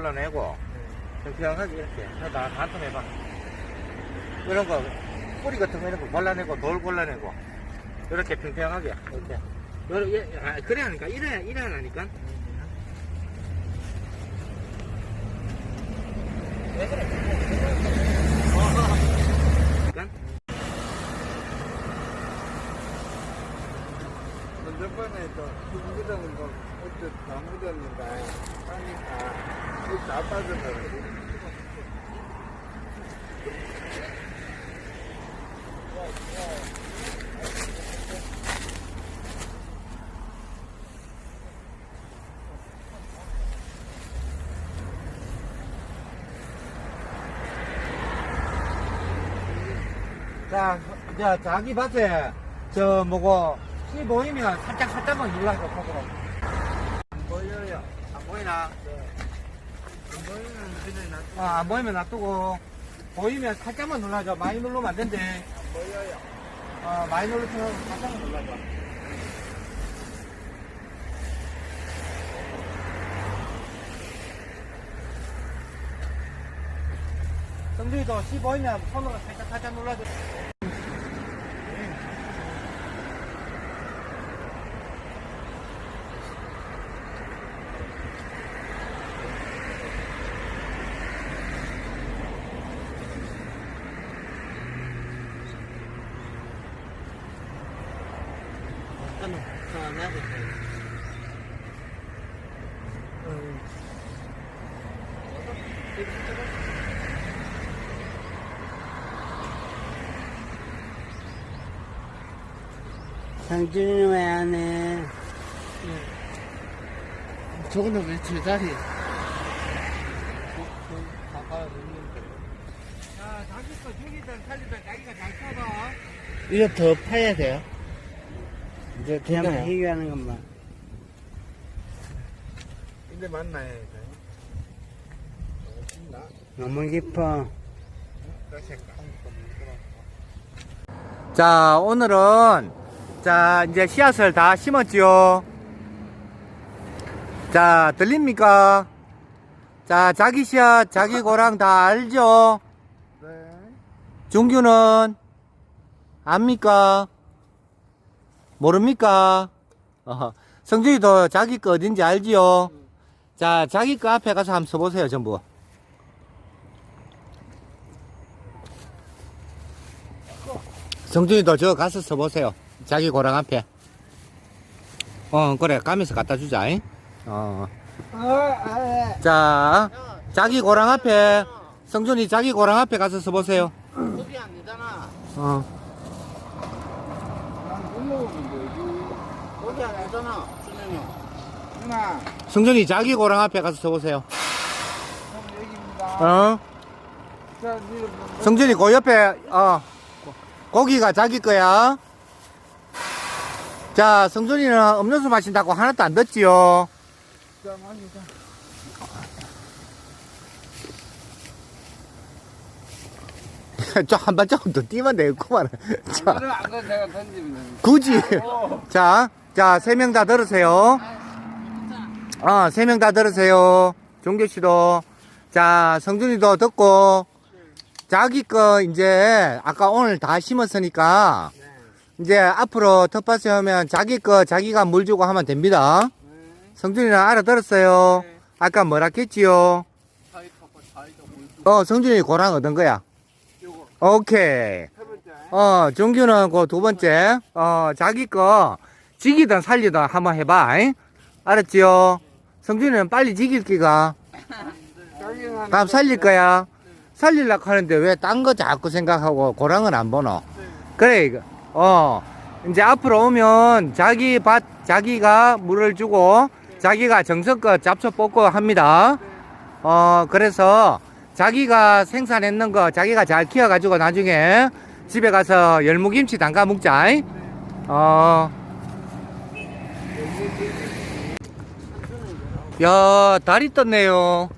골라내고 평평하게 이렇게. 하다 반통해봐. 이런 거 뿌리 같은 거 이런 거 골라내고 돌 골라내고 이렇게 평평하게 이렇게. 예, 아, 그래 하니까 이래 이래 하니까. 왜 그래 그러니까 저번에 또 흙묻은 거 어째 다 묻었는데 하니까 흙다 빠져나가고 자, 자, 자기 밭에 저 뭐고 씨 보이면 살짝 살짝만 눌러줘 콕으로. 안 보여요. 안 보이나? 안 보이면 그냥 놔두고 어, 안 보이면 놔두고 보이면 살짝만 눌러줘. 많이 누르면 안 된대. 안 보여요. 어, 많이 누르면 살짝만 눌러줘. 성준이도 씨 보이면 손으로 살짝 살짝 눌러줘. 상준이 왜 안 해? 저거는 왜 제자리? 자, 자기 거 죽이든 살리든 자기가 잘 쳐봐. 이거 더 파야 돼요? 이제 그냥. 해결하는 것만. 근데 만나야 돼. 조금 나. 너무 깊어. 자, 오늘은, 자, 이제 씨앗을 다 심었지요. 자, 들립니까? 자, 자기 씨앗, 자기 고랑 다 알죠? 네. 종규는 압니까? 모릅니까? 어허. 성준이도 자기 거 어딘지 알지요? 자, 자기 거 앞에 가서 한번 써보세요, 전부. 성준이도 저 가서 써보세요. 자기 고랑 앞에. 어, 그래. 가면서 갖다 주자. 잉? 어. 자, 자기 고랑 앞에, 성준이 자기 고랑 앞에 가서 써보세요. 소리 안 되잖아. 어. 안 되잖아. 성준이 자기 고랑 앞에 가서 여기입니다. 어? 성준이 그 옆에, 어, 고기가 자기 거야. 자, 성준이는 음료수 마신다고 하나도 안 듣지요. 자, 마시자. 저한 발자국 더 뛰면 되겠구만. 자, 그래, 안 그래, 내가 던지면 되지. 굳이. 어. 자, 자, 세 명 다 들으세요. 어, 세명 다 들으세요. 종교 씨도. 자, 성준이도 듣고. 자기 거 이제 아까 오늘 다 심었으니까 이제 앞으로 텃밭에 오면 자기 거 자기가 물 주고 하면 됩니다. 성준이는 알아들었어요. 아까 뭐라 했지요? 어, 성준이 고랑 얻은 거야. 요거. 오케이. 어, 종규는 그 두 번째, 어, 자기 거 지기든 살리든 한번 해봐. 잉? 알았지요? 성준이는 빨리 지길 기가. 자기는 다음 살릴 거야. 살리려고 하는데 왜 딴 거 자꾸 생각하고 고랑은 안 보노? 그래, 이거. 어, 이제 앞으로 오면 자기 밭, 자기가 물을 주고 자기가 정성껏 잡초 뽑고 합니다. 어, 그래서 자기가 생산했는 거 자기가 잘 키워가지고 나중에 집에 가서 열무김치 담가 먹자. 잉? 어. 야, 달이 떴네요.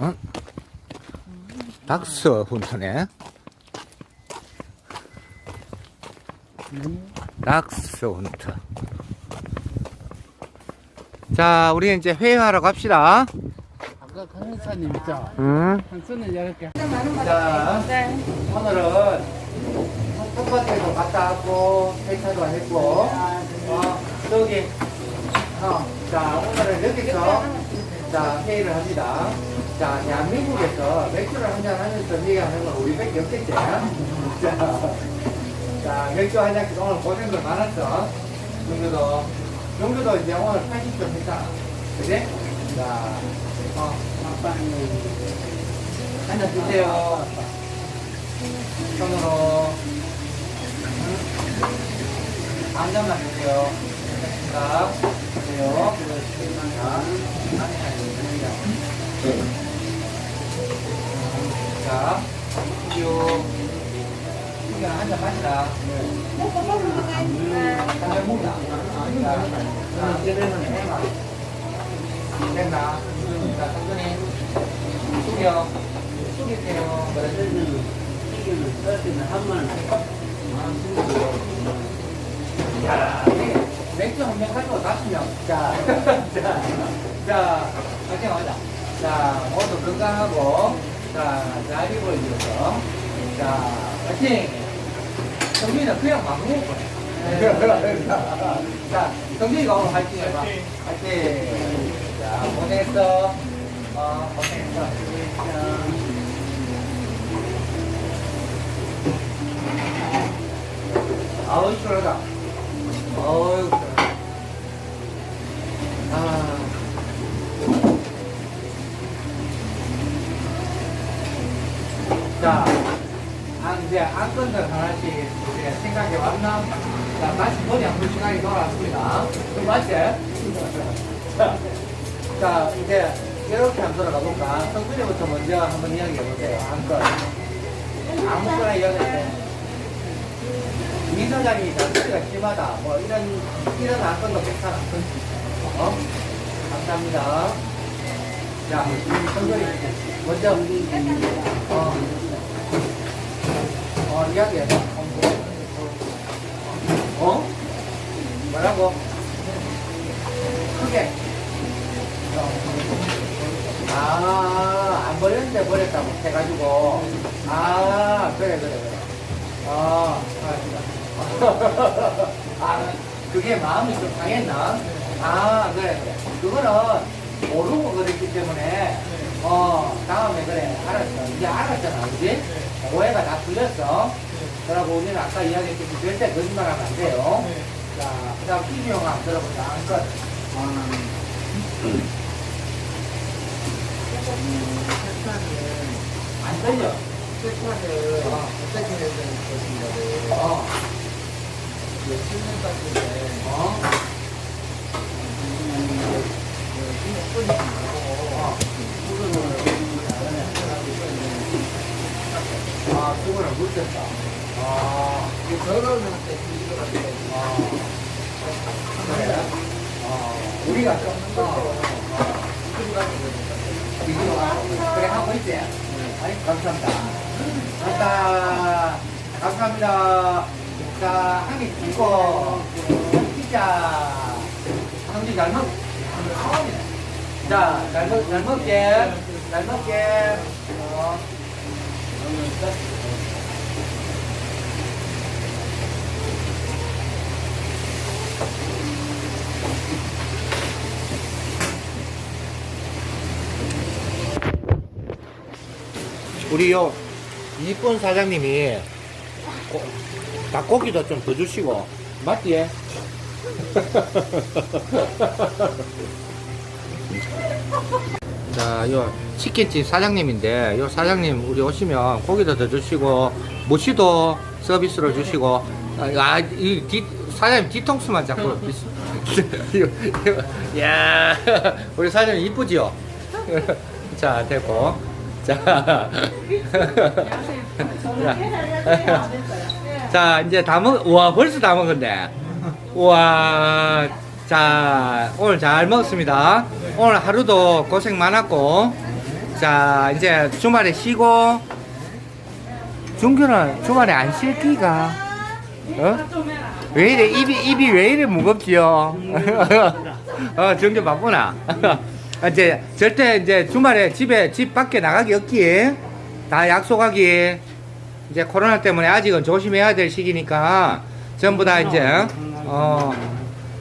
응? 닥스 훈터네. 락스 훈트. 자, 우리 이제 회의하러 갑시다. 아까 강사님 있죠? 응. 한손을 열을게. 자, 오늘은 뭐 텃밭에도 갔다 왔고, 회차도 했고, 어, 저기 어, 자, 오늘은 여기서, 자, 회의를 합니다. 자, 대한민국에서 맥주를 한잔 하면서 회의하는 건 우리밖에 없겠지? 자, 자, 맥주 한 잔씩 오늘 고생들 많았어. 용규도, 용규도 이제 오늘 80점 했잖아. 그지? 자, 어, 한잔 드세요. 손으로. 응? 한 잔만 드세요. 자, 드세요. 자, 자, 쭉. 이거 한잔 마시라. 한잔 먹나? 자, 자, 이제는 해봐. 됐나? 자, 천천히. 숙여. 숙일게요. 야, 가지고 다섯 명. 자, 자, 자, 화이팅 하자. 자, 모두 건강하고, 자, 잘 입어주셔서, 자, 화이팅! 성민이는 그냥 막 먹을 거야. 자, 성민이가 오늘 화이팅 해봐. 화이팅! 자, 고생했어. 어, 고생했어. 아우, 시원하다. 어우. 아. 자, 아, 이제 안건들 하나씩 우리가 생각해 왔나? 자, 다시 머리 한번 시간이 돌아왔습니다. 좀 맞지? 자, 자, 이제 이렇게 한번 돌아가 볼까? 성준이부터 먼저 한번 이야기해 보세요. 안건. 아무거나 이야기해 돼. 이 사장이 잔소리가 심하다. 뭐 이런, 이런 안건도 괜찮아. 어? 감사합니다. 자, 성준이 먼저, 어, 어, 이야기해. 어? 뭐라고? 크게. 아, 안 버렸는데 버렸다고 해가지고. 아, 그래, 그래, 그래. 아, 알았어. 아, 그게 마음이 좀 상했나? 아, 그래, 그래. 그거는 모르고 그랬기 때문에, 어, 다음에 그래, 알았어. 이제 알았잖아, 그지? 오해가 다 풀렸어. 그러고 우리는 아까 이야기했듯이 절대 거짓말 하면 안 돼요. 자, 그 다음 형아 한번 들어보자. 안건. 안 들려. 세차를 어. 어떻게 해야 되는 것인가를 어, 실내 같은데 어, 아, 그거를 묻혔다. 아, 더러우면한테 뒤지고 같아요. 아, 그래? 아, 우리가 좀, 어, 이거 아, 그래 하고 있지? 아니, 감사합니다. 감사합니다. 감사합니다. 자, 한입 주고, 피자. 형님 잘 먹, 자, 잘 먹, 잘 먹게. 잘 먹게. 어. 우리 요 이쁜 사장님이 고, 닭고기도 좀 더 주시고 맞지? 자, 요 치킨집 사장님인데 요 사장님 우리 오시면 고기도 더 주시고 무치도 서비스로 주시고 아, 이 뒤, 사장님 뒤통수만 자꾸 이거, 이거, 야, 우리 사장님 이쁘지요? 자, 됐고. 자. 자. 자, 이제 다 먹, 와, 벌써 다 먹었네. 우와. 자, 오늘 잘 먹었습니다. 오늘 하루도 고생 많았고, 자, 이제 주말에 쉬고, 준규는 주말에 안쉴 끼가, 어? 왜 이래, 입이, 입이 왜 이래 무겁지요? 어, 준규 바쁘나? 이제 절대 이제 주말에 집에, 집 밖에 나가기 없기, 다 약속하기, 이제 코로나 때문에 아직은 조심해야 될 시기니까, 전부 다 이제, 어,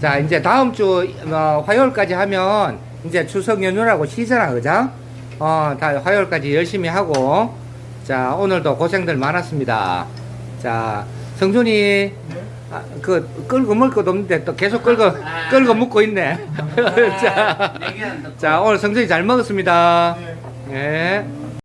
자, 이제 다음 주, 어, 화요일까지 하면, 이제 추석 연휴라고 쉬잖아, 그죠? 어, 다 화요일까지 열심히 하고, 자, 오늘도 고생들 많았습니다. 자, 성준이, 아, 그, 끌고 먹을 것도 없는데 또 계속 끌고, 끌고 먹고 있네. 자, 자, 오늘 성준이 잘 먹었습니다. 예.